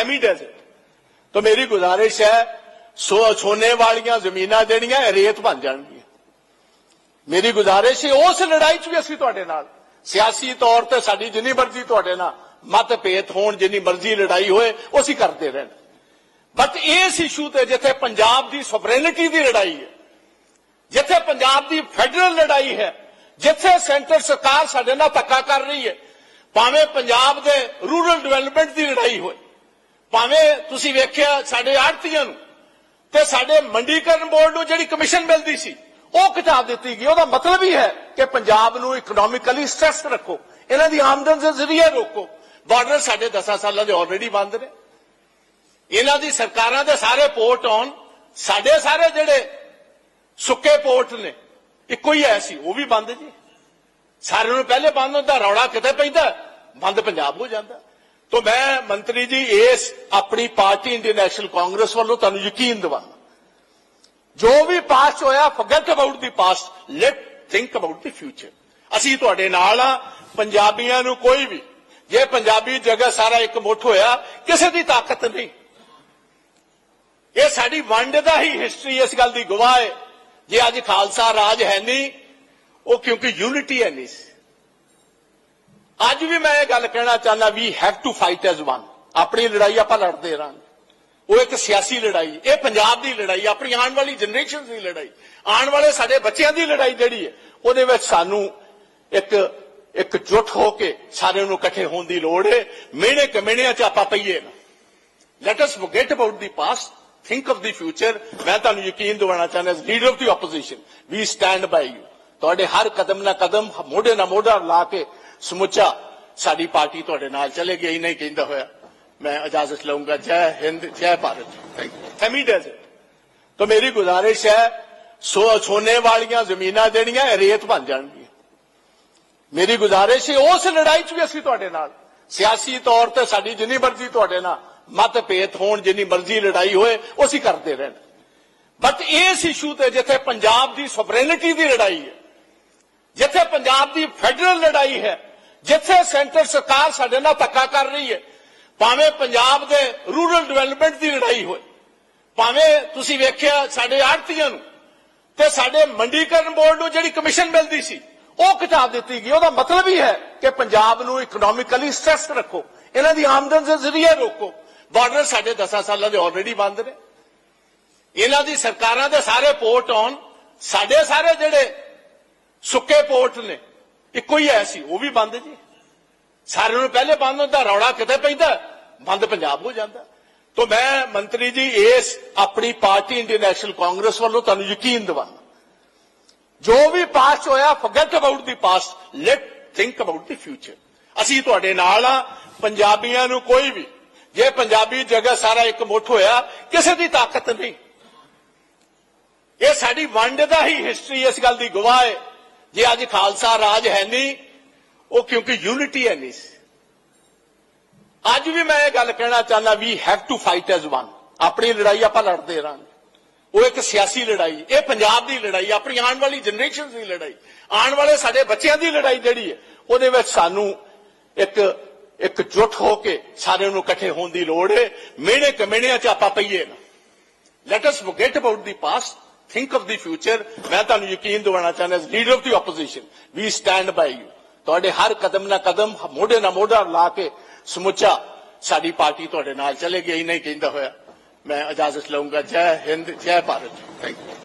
Semi desert ਤਾਂ ਮੇਰੀ ਗੁਜ਼ਾਰਿਸ਼ ਹੈ, ਸੋ ਛੋਨੇ ਵਾਲੀਆਂ ਜ਼ਮੀਨਾਂ ਦੇਣੀਆਂ ਰੇਤ ਬਣ ਜਾਣਗੀਆਂ। ਮੇਰੀ ਗੁਜ਼ਾਰਿਸ਼ ਹੈ, ਉਸ ਲੜਾਈ 'ਚ ਵੀ ਅਸੀਂ ਤੁਹਾਡੇ ਨਾਲ। ਸਿਆਸੀ ਤੌਰ ਤੇ ਸਾਡੀ ਜਿੰਨੀ ਮਰਜ਼ੀ ਤੁਹਾਡੇ ਨਾਲ ਮਤਭੇਦ ਹੋਣ, ਜਿੰਨੀ ਮਰਜ਼ੀ ਲੜਾਈ ਹੋਏ, ਉਹ ਅਸੀਂ ਕਰਦੇ ਰਹਿਣਾ। ਬਟ ਇਸ ਇਸ਼ੂ ਤੇ ਜਿੱਥੇ ਪੰਜਾਬ ਦੀ ਸੁਵਰੈਨਿਟੀ ਦੀ ਲੜਾਈ ਹੈ, ਜਿੱਥੇ ਪੰਜਾਬ ਦੀ ਫੈਡਰਲ ਲੜਾਈ ਹੈ, ਜਿੱਥੇ ਸੈਂਟਰ ਸਰਕਾਰ ਸਾਡੇ ਨਾਲ ਧੱਕਾ ਕਰ ਰਹੀ ਹੈ, ਭਾਵੇਂ ਪੰਜਾਬ ਦੇ ਰੂਰਲ ਡਿਵੈਲਪਮੈਂਟ ਦੀ ਲੜਾਈ ਹੋਏ ਭਾਵੇਂ ਤੁਸੀਂ ਵੇਖਿਆ ਸਾਡੇ ਆੜਤੀਆਂ ਨੂੰ ਤੇ ਸਾਡੇ ਮੰਡੀਕਰਨ ਬੋਰਡ ਨੂੰ ਜਿਹੜੀ ਕਮਿਸ਼ਨ ਮਿਲਦੀ ਸੀ, ਉਹ ਕਿਤਾਬ ਦਿੱਤੀ ਗਈ। ਉਹਦਾ ਮਤਲਬ ਹੀ ਹੈ ਕਿ ਪੰਜਾਬ ਨੂੰ ਇਕਨੋਮਿਕਲੀ ਸਟ੍ਰੈਸ ਰੱਖੋ। ਇਹਨਾਂ ਦੀ ਆਮਦਨ ਦੇ ਜ਼ਰੀਏ ਰੋਕੋ। ਬਾਰਡਰ ਸਾਡੇ 10 ਸਾਲਾਂ ਦੇ ਆਲਰੇਡੀ ਬੰਦ ਨੇ। ਇਹਨਾਂ ਦੀ ਸਰਕਾਰਾਂ ਦੇ ਸਾਰੇ ਪੋਰਟ ਆਉਣ। ਸਾਡੇ ਸਾਰੇ ਜਿਹੜੇ ਸੁੱਕੇ ਪੋਰਟ ਨੇ, ਇੱਕੋ ਹੀ ਐ ਸੀ, ਉਹ ਵੀ ਬੰਦ ਜੀ। ਸਾਰਿਆਂ ਨੂੰ ਪਹਿਲੇ ਬੰਦ ਹੁੰਦਾ, ਰੌਲਾ ਕਿਤੇ ਪੈਂਦਾ, ਬੰਦ ਪੰਜਾਬ ਹੋ ਜਾਂਦਾ। ਤੋਂ ਮੈਂ ਮੰਤਰੀ ਜੀ, ਇਸ ਆਪਣੀ ਪਾਰਟੀ ਇੰਡੀਅਨ ਨੈਸ਼ਨਲ ਕਾਂਗਰਸ ਵੱਲੋਂ ਤੁਹਾਨੂੰ ਯਕੀਨ ਦਿਵਾਉਂਦਾ ਜੋ ਵੀ ਪਾਸਟ ਹੋਇਆ forget about the past let think about the future ਅਸੀਂ ਤੁਹਾਡੇ ਨਾਲ ਆ ਪੰਜਾਬੀਆਂ ਨੂੰ ਕੋਈ ਵੀ, ਜੇ ਪੰਜਾਬੀ ਜਗਤ ਸਾਰਾ ਇੱਕ ਮੁੱਠ ਹੋਇਆ, ਕਿਸੇ ਦੀ ਤਾਕਤ ਨਹੀਂ। ਇਹ ਸਾਡੀ ਵੰਡ ਦਾ ਹੀ ਹਿਸਟਰੀ ਇਸ ਗੱਲ ਦੀ ਗਵਾਹ ਹੈ। ਜੇ ਅੱਜ ਖਾਲਸਾ ਰਾਜ ਹੈ ਨਹੀਂ, ਉਹ ਕਿਉਂਕਿ ਯੂਨਿਟੀ ਹੈ ਨਹੀਂ। ਸੀ। ਅੱਜ ਵੀ ਮੈਂ ਇਹ ਗੱਲ ਕਹਿਣਾ ਚਾਹੁੰਦਾ we have to fight as one ਆਪਣੀ ਲੜਾਈ ਆਪਾਂ ਲੜਦੇ ਰਹਾਂਗੇ। ਉਹ ਇੱਕ ਸਿਆਸੀ ਲੜਾਈ, ਇਹ ਪੰਜਾਬ ਦੀ ਲੜਾਈ, ਆਪਣੀ ਆਉਣ ਵਾਲੀ ਜਨਰੇਸ਼ਨ ਦੀ ਲੜਾਈ। ਆਉਣ ਵਾਲੇ ਸਾਡੇ ਬੱਚਿਆਂ ਦੀ ਲੜਾਈ ਜਿਹੜੀ ਹੈ, ਉਹਦੇ ਵਿੱਚ ਸਾਨੂੰ ਇੱਕ ਇੱਕ ਜੁਟ ਹੋ ਕੇ ਸਾਰਿਆਂ ਨੂੰ ਇਕੱਠੇ ਹੋਣ ਦੀ ਲੋੜ ਹੈ। ਮਿਹਣੇ ਕਮਿਹਣਿਆਂ 'ਚ ਆਪਾਂ ਪਈਏ ਨਾ। Let us forget about the past think of the future ਮੈਂ ਤੁਹਾਨੂੰ ਯਕੀਨ ਦਿਵਾਉਣਾ ਚਾਹੁੰਦਾ as leader of the opposition we stand by you ਤੁਹਾਡੇ ਹਰ ਕਦਮ ਨਾ ਕਦਮ, ਮੋਢੇ ਨਾ ਮੋਢਾ ਲਾ ਕੇ ਸਮੁੱਚਾ ਸਾਡੀ ਪਾਰਟੀ ਤੁਹਾਡੇ ਨਾਲ ਚਲੇਗੀ ਇਹ ਨਹੀਂ ਕਹਿੰਦਾ ਹੋਇਆ मैं इजाजत लूंगा जय हिंद जय Bharat thank you semi desert तो मेरी गुजारिश है सो सोने ਵਾਲੀਆਂ ਜ਼ਮੀਨਾਂ ਜਿਹੜੀਆਂ ਇਹ ਰੇਤ ਬਣ ਜਾਣਗੀਆਂ ਮੇਰੀ ਗੁਜ਼ਾਰਿਸ਼ ਹੈ ਉਸ ਲੜਾਈ 'ਚ ਵੀ ਅਸੀਂ ਤੁਹਾਡੇ ਨਾਲ ਸਿਆਸੀ ਤੌਰ ਤੇ ਸਾਡੀ ਜਿੰਨੀ ਮਰਜ਼ੀ ਤੁਹਾਡੇ ਨਾਲ ਮਤ ਭੇਤ ਹੋਣ ਜਿੰਨੀ ਮਰਜ਼ੀ ਲੜਾਈ ਹੋਏ ਉਹ ਅਸੀਂ ਕਰਦੇ ਰਹਿਣ ਬਟ ਇਸ ਇਸ਼ੂ ਤੇ ਜਿੱਥੇ ਪੰਜਾਬ ਦੀ ਸੋਵਰੇਨਿਟੀ ਦੀ ਲੜਾਈ ਹੈ ਜਿੱਥੇ ਪੰਜਾਬ ਦੀ ਫੈਡਰਲ ਲੜਾਈ ਹੈ ਜਿੱਥੇ ਸੈਂਟਰ ਸਰਕਾਰ ਸਾਡੇ ਨਾਲ ਧੱਕਾ ਕਰ ਰਹੀ ਹੈ, ਭਾਵੇਂ ਪੰਜਾਬ ਦੇ ਰੂਰਲ ਡਿਵੈਲਪਮੈਂਟ ਦੀ ਲੜਾਈ ਹੋਏ, ਭਾਵੇਂ ਤੁਸੀਂ ਵੇਖਿਆ ਸਾਡੇ ਆੜਤੀਆਂ ਨੂੰ, ਤੇ ਸਾਡੇ ਮੰਡੀਕਰਨ ਬੋਰਡ ਨੂੰ ਜਿਹੜੀ ਕਮਿਸ਼ਨ ਮਿਲਦੀ ਸੀ, ਉਹ ਘਟਾ ਦਿੱਤੀ ਗਈ। ਉਹਦਾ ਮਤਲਬ ਹੀ ਹੈ ਕਿ ਪੰਜਾਬ ਨੂੰ ਇਕਨੋਮਿਕਲੀ ਸਟ੍ਰੈਸ ਰੱਖੋ। ਇਹਨਾਂ ਦੀ ਆਮਦਨ ਦੇ ਜ਼ਰੀਏ ਰੋਕੋ। ਬਾਰਡਰ ਸਾਡੇ 10 ਸਾਲਾਂ ਦੇ ਆਲਰੇਡੀ ਬੰਦ ਨੇ। ਇਹਨਾਂ ਦੀ ਸਰਕਾਰਾਂ ਦੇ ਸਾਰੇ ਪੋਰਟ ਆਉਣ ਸਾਡੇ ਸਾਰੇ ਜਿਹੜੇ ਸੁੱਕੇ ਪੋਰਟ ਨੇ ਇੱਕੋ ਹੀ ਐ ਸੀ, ਉਹ ਵੀ ਬੰਦ ਜੀ। ਸਾਰਿਆਂ ਨੂੰ ਪਹਿਲੇ ਬੰਦ ਹੁੰਦਾ, ਰੌਲਾ ਕਿਤੇ ਪੈਂਦਾ, ਬੰਦ ਪੰਜਾਬ ਹੋ ਜਾਂਦਾ। ਤੋਂ ਮੈਂ ਮੰਤਰੀ ਜੀ, ਇਸ ਆਪਣੀ ਪਾਰਟੀ ਇੰਡੀਅਨ ਨੈਸ਼ਨਲ ਕਾਂਗਰਸ ਵੱਲੋਂ ਤੁਹਾਨੂੰ ਯਕੀਨ ਦਿਵਾਉਂਦਾ। ਜੋ ਵੀ ਪਾਸਟ ਹੋਇਆ forget about the past let think about the future ਅਸੀਂ ਤੁਹਾਡੇ ਨਾਲ ਆ ਪੰਜਾਬੀਆਂ ਨੂੰ ਕੋਈ ਵੀ, ਜੇ ਪੰਜਾਬੀ ਜਗ੍ਹਾ ਸਾਰਾ ਇੱਕ ਮੁੱਠ ਹੋਇਆ, ਕਿਸੇ ਦੀ ਤਾਕਤ ਨਹੀਂ। ਇਹ ਸਾਡੀ ਵੰਡ ਦਾ ਹੀ ਹਿਸਟਰੀ ਇਸ ਗੱਲ ਦੀ ਗਵਾਹ ਹੈ। ਜੇ ਅੱਜ ਖਾਲਸਾ ਰਾਜ ਹੈ ਨਹੀਂ, ਉਹ ਕਿਉਂਕਿ ਯੂਨਿਟੀ ਹੈ ਨਹੀਂ ਸੀ। ਅੱਜ ਵੀ ਮੈਂ ਇਹ ਗੱਲ ਕਹਿਣਾ ਚਾਹੁੰਦਾ we have to fight as one ਆਪਣੀ ਲੜਾਈ ਆਪਾਂ ਲੜਦੇ ਰਹਾਂਗੇ। ਉਹ ਇੱਕ ਸਿਆਸੀ ਲੜਾਈ, ਇਹ ਪੰਜਾਬ ਦੀ ਲੜਾਈ, ਆਪਣੀ ਆਉਣ ਵਾਲੀ ਜਨਰੇਸ਼ਨ ਦੀ ਲੜਾਈ। ਆਉਣ ਵਾਲੇ ਸਾਡੇ ਬੱਚਿਆਂ ਦੀ ਲੜਾਈ ਜਿਹੜੀ ਹੈ, ਉਹਦੇ ਵਿੱਚ ਸਾਨੂੰ ਇੱਕ ਇੱਕ ਜੁਟ ਹੋ ਕੇ ਸਾਰਿਆਂ ਨੂੰ ਇਕੱਠੇ ਹੋਣ ਦੀ ਲੋੜ ਹੈ। ਮਿਹਣੇ ਕਮੇਣਿਆਂ 'ਚ ਆਪਾਂ ਪਈਏ ਨਾ। Let us forget about the past think of the future ਮੈਂ ਤੁਹਾਨੂੰ ਯਕੀਨ ਦਿਵਾਉਣਾ ਚਾਹੁੰਦਾ as leader of the opposition we stand by you ਤੁਹਾਡੇ ਹਰ ਕਦਮ ਨਾਲ ਕਦਮ ਮੋਢੇ ਨਾਲ ਮੋਢਾ ਲਾ ਕੇ ਸਮੁੱਚਾ ਸਾਡੀ ਪਾਰਟੀ ਤੁਹਾਡੇ ਨਾਲ ਚਲੇਗੀ ਇਹ ਨਹੀਂ ਕਹਿੰਦਾ ਹੋਇਆ ਮੈਂ ਇਜਾਜ਼ਤ ਲਊਂਗਾ ਜੈ ਹਿੰਦ ਜੈ ਭਾਰਤ ਥੈਂਕ ਯੂ